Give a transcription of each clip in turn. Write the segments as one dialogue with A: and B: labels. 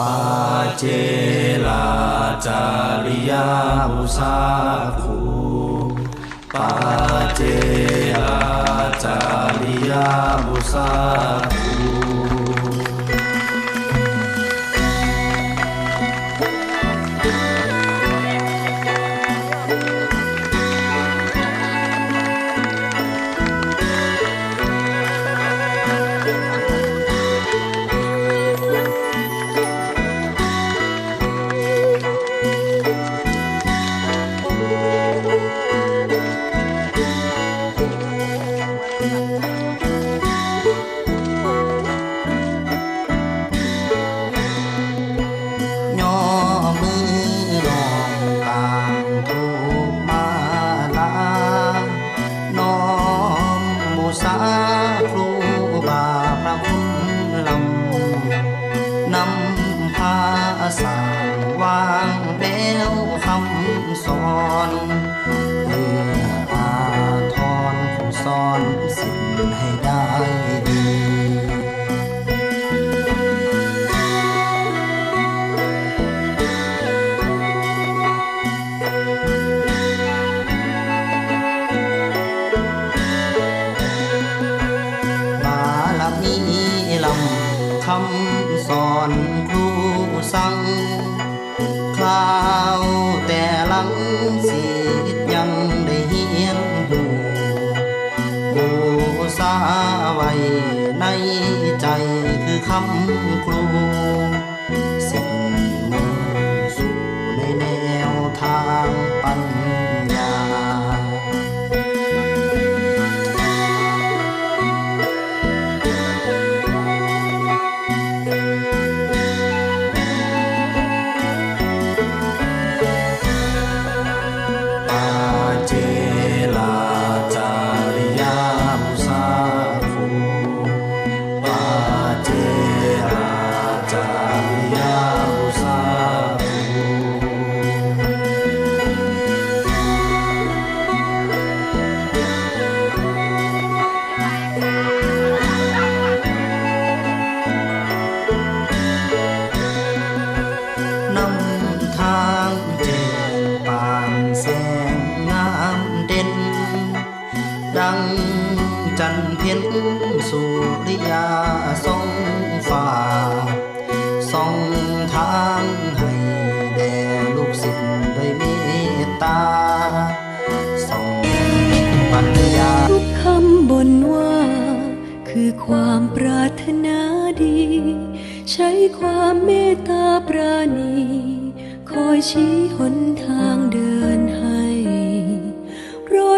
A: ปาเจลาจาริยามุสาคูปาเจลาจาริยามุสา นำพาสางวางแนวคำสอนเพื่ออาทรผู้สอนสิ่งให้ได้ดีบารมีลำคำสอนครูสั่งคราวแต่หลังสิทธิ์ยังได้เฮียนหูบูสาไว้ในใจคือคำครู ดัง จันเพ็ญสุริยาสองฟ้าสองทางให้แด่ลูกศิษย์ด้วยเมตตาสองปัญญา
B: ทุกคำบนว่า คือความปรารถนาดี ใช้ความเมตตาปราณี คอยชี้หนทาง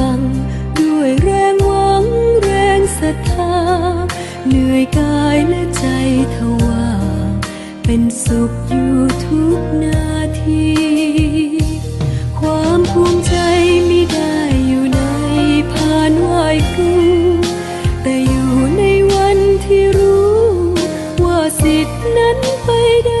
B: ั ศรัทธาเหนื่อยกายและใจทว่าเป็นสุขอยู่ทุกนาที ความภูมิใจไม่ได้อยู่ในพานไหวครูแต่อยู่ในวันที่รู้ ว่าสิทธินั้นไปได้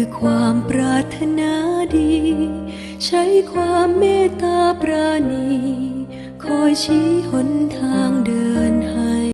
B: คือความปรารถนาดี ใช้ความเมตตาปราณี คอยชี้หนทางเดินให้